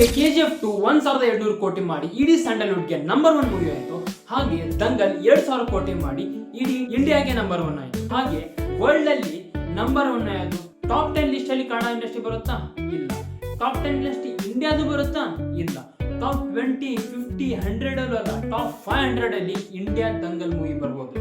ಹೇಗೆ K G F two ಒಂದ್ ಸಾವಿರದ ಎರಡ್ನೂರು ಕೋಟಿ ಮಾಡಿ ಇಡೀ ಸ್ಯಾಂಡಲ್ವುಡ್ಗೆ ನಂಬರ್ ಒನ್ ಮೂವಿ ಆಯ್ತು. ಹಾಗೆ ದಂಗಲ್ ಎರಡ್ ಸಾವಿರ ಕೋಟಿ ಮಾಡಿ ಇಡೀ ಇಂಡಿಯಾಗೆ ನಂಬರ್ ಒನ್ ಆಯ್ತು. ಹಾಗೆ ವರ್ಲ್ಡ್ ಅಲ್ಲಿ ನಂಬರ್ ಒನ್ ಆಯ್ತು. ಟಾಪ್ ಟೆನ್ ಲಿಸ್ಟ್ ಅಲ್ಲಿ ಕನ್ನಡ ಇಂಡಸ್ಟ್ರಿ ಬರುತ್ತಾ? ಇಲ್ಲ. ಟಾಪ್ ಟೆನ್ ಲಿಸ್ಟ್ ಇಂಡಿಯಾದು ಬರುತ್ತಾ? ಇಲ್ಲ. ಟಾಪ್ ಟ್ವೆಂಟಿ ಫಿಫ್ಟಿ ಹಂಡ್ರೆಡ್ ಅಲ್ಲ ಟಾಪ್ ಫೈವ್ ಹಂಡ್ರೆಡ್ ಅಲ್ಲಿ ಇಂಡಿಯಾ ದಂಗಲ್ ಮೂವಿ ಬರ್ಬೋದು.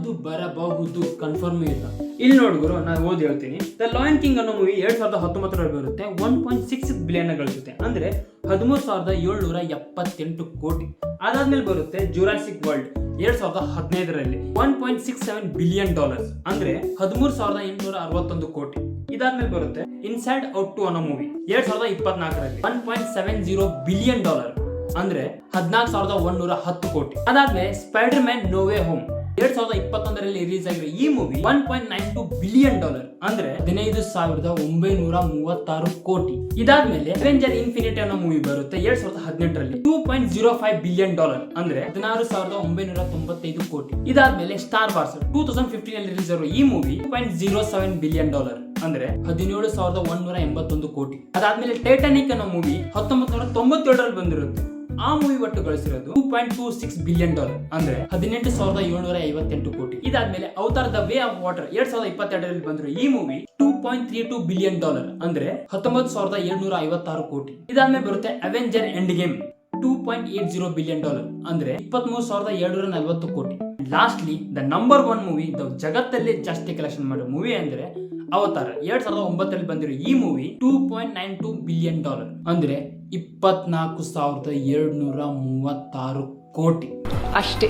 ಅದು ಬರಬಹುದು? ಕನ್ಫರ್ಮ್ ಇಲ್ಲ. ಇಲ್ಲಿ ನೋಡಿದ್ರು ನಾನು ಓದಿ ಹೇಳ್ತೀನಿ. ದ ಲಾಯನ್ ಕಿಂಗ್ ಅನ್ನೋ ಮೂವಿ ಎರಡ್ ಸಾವಿರದ ಹತ್ತೊಂಬತ್ತರಲ್ಲಿ ಬರುತ್ತೆ. ಒನ್ ಪಾಯಿಂಟ್ ಸಿಕ್ಸ್ ಬಿಲಿಯನ್ ಗಳಿಸುತ್ತೆ ಅಂದ್ರೆ ಹದಿಮೂರು ಸಾವಿರದ ಏಳ್ನೂರ ಎಪ್ಪತ್ತೆಂಟು ಕೋಟಿ. ಅದಾದ್ಮೇಲೆ ಬರುತ್ತೆ ಜುರಾಸಿಕ್ ವರ್ಲ್ಡ್ ಎರಡ್ ಸಾವಿರದ ಹದಿನೈದರಲ್ಲಿ. One point six seven billion dollars ಅಂದ್ರೆ ಹದಿಮೂರು ಸಾವಿರದ ಎಂಟುನೂರ ಅರವತ್ತೊಂದು ಕೋಟಿ. ಇದಾದ್ಮೇಲೆ ಬರುತ್ತೆ ಇನ್ಸೈಡ್ ಔಟ್ ಟು ಅನ್ನೋ ಮೂವಿ ಎರಡ್ ಸಾವಿರದ ಇಪ್ಪತ್ನಾಲ್ಕರಲ್ಲಿ one point seven zero billion dollar ಅಂದ್ರೆ ಹದಿನಾಲ್ಕು ಸಾವಿರದ ಒಂದೂರ ಹತ್ತು ಕೋಟಿ. ಅದಾದ್ಮೇಲೆ ಸ್ಪೈಡರ್ ಮ್ಯಾನ್ ನೋವೆ ಹೋಮ್ ಎರಡ್ ಸಾವಿರದ ಇಪ್ಪತ್ತೊಂದರಲ್ಲಿ ರಿಲೀಸ್ ಆಗಿರೋ ಈ movie one point nine two billion dollar ಅಂದ್ರೆ ಹದಿನೈದು ಸಾವಿರದ ಒಂಬೈನೂರ ಮೂವತ್ತಾರು ಕೋಟಿ. ಇದಾದ್ಮೇಲೆ ಅವೆಂಜರ್ ಇನ್ಫಿನಿಟಿ ಅನ್ನೋ ಮೂವಿ ಬರುತ್ತೆ ಎರಡ್ ಸಾವಿರದ ಹದಿನೆಂಟರಲ್ಲಿ. Two point zero five billion dollar ಅಂದ್ರೆ ಹದಿನಾರು ಸಾವಿರದ ಒಂಬೈನೂರ ತೊಂಬತ್ತೈದು ಕೋಟಿ. ಇದಾದ್ಮೇಲೆ Star Wars two thousand fifteen ಅಲ್ಲಿ ರಿಲೀಸ್ ಆಗಿರೋ ಈ movie point zero seven billion dollar ಅಂದ್ರೆ ಹದಿನೇಳು ಸಾವಿರದ ಒಂದೂರ ಎಂಬತ್ತೊಂದು ಕೋಟಿ. ಅದಾದ್ಮೇಲೆ ಟೈಟಾನಿಕ್ ಅನ್ನೋ ಮೂವಿ ಹತ್ತೊಂಬತ್ತು ನೂರ ತೊಂಬತ್ತೇಳರಲ್ಲಿ ಬಂದಿರುತ್ತೆ. ಆ ಮೂವಿ ಒಟ್ಟು ಗಳಿಸಿರೋದು two point two six billion dollar ಅಂದ್ರೆ ಹದಿನೆಂಟು ಸಾವಿರದ ಏಳ್ನೂರ ಐವತ್ತೆಂಟು ಕೋಟಿ. ಇದಾದ್ಮೇಲೆ Avatar the Way of Water ಎರಡ್ ಸಾವಿರದ ಇಪ್ಪತ್ತೆರಡರಲ್ಲಿ ಬಂದಿರೋ ಈ movie two point three two billion dollar ಅಂದ್ರೆ ಹತ್ತೊಂಬತ್ತು ಸಾವಿರದ ಏಳ್ನೂರ ಐವತ್ತಾರು ಕೋಟಿ. ಇದಾದ್ಮೇಲೆ ಬರುತ್ತೆ Avenger Endgame two point eight zero billion dollar ಅಂದ್ರೆ ಇಪ್ಪತ್ಮೂರು ಸಾವಿರದ ಏಳ್ನೂರ ನಲವತ್ತು ಕೋಟಿ. Lastly the number one movie the ಜಗತ್ತಲ್ಲೇ ಜಾಸ್ತಿ ಕಲೆಕ್ಷನ್ ಮಾಡೋ ಮೂವಿ ಅಂದ್ರೆ ಅವತಾರ. ಎರಡ್ ಸಾವಿರದ ಒಂಬತ್ತರಲ್ಲಿ ಬಂದಿರೋ ಈ movie two point nine two billion dollar ಅಂದ್ರೆ ಇಪ್ಪತ್ನಾಲ್ಕು ಸಾವಿರದ ಏಳ್ನೂರ ಮೂವತ್ತಾರು ಕೋಟಿ. ಅಷ್ಟೇ.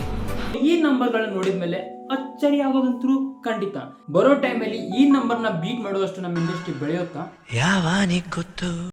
ಈ ನಂಬರ್ಗಳನ್ನ ನೋಡಿದ್ಮೇಲೆ ಅಚ್ಚರಿ ಆಗೋದಂತೂ ಖಂಡಿತ. ಬರೋ ಟೈಮಲ್ಲಿ ಈ ನಂಬರ್ನ ಬೀಟ್ ಮಾಡುವಷ್ಟು ನಮ್ಮ ಇಂಡಸ್ಟ್ರಿ ಬೆಳೆಯುತ್ತಾ? ಯಾವ ಗೊತ್ತು?